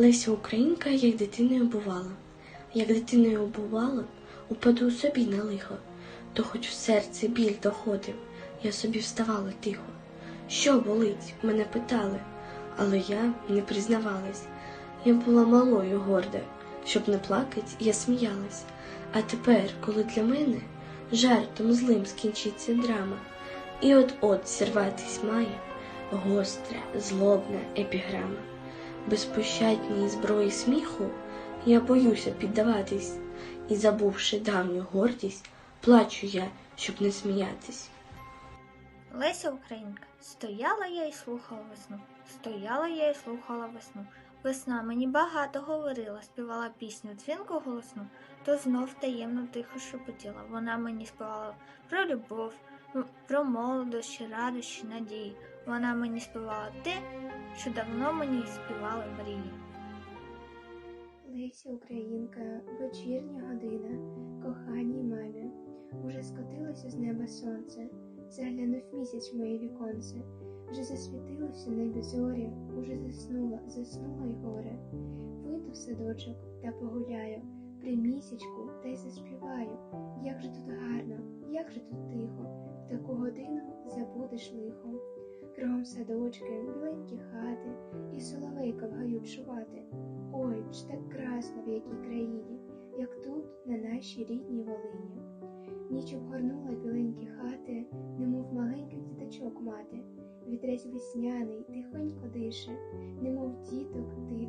Леся Українка, як дитиною бувала. Як дитиною бувала, упаду собі на лихо, то хоч в серце біль доходив, я собі вставала тихо. Що болить? мене питали, але я не признавалась. Я була малою горда, щоб не плакать, я сміялась. А тепер, коли для мене жартом злим скінчиться драма, і от-от зірватись має гостра, злобна епіграма. Безпощадній зброї сміху я боюся піддаватись, і, забувши давню гордість, плачу я, щоб не сміятись. Леся Українка, стояла я і слухала весну, стояла я і слухала весну. Весна мені багато говорила, співала пісню дзвінку голосну, то знов таємно тихо шепотіла. Вона мені співала про любов, про молодощі, радощі, надії. Вона мені співала те, що давно мені співали мрії. Леся Українка, вечірня година, коханій мамі. Уже скотилося з неба сонце, заглянув місяць в моє віконце, вже засвітилося небі зорі, уже заснула, заснула й горе. Вийду в садочок та погуляю, при місячку та й заспіваю. Як же тут гарно, як же тут тихо, в таку годину забудеш лихо. Кругом садочки, біленькі хати, і соловейка в чувати. Ой, ж так красно в якій країні, як тут, на нашій рідній Волині. Ніч обгорнула біленькі хати, немов маленьких діточок мати. Вітрець весняний тихонько дише, немов діток тих.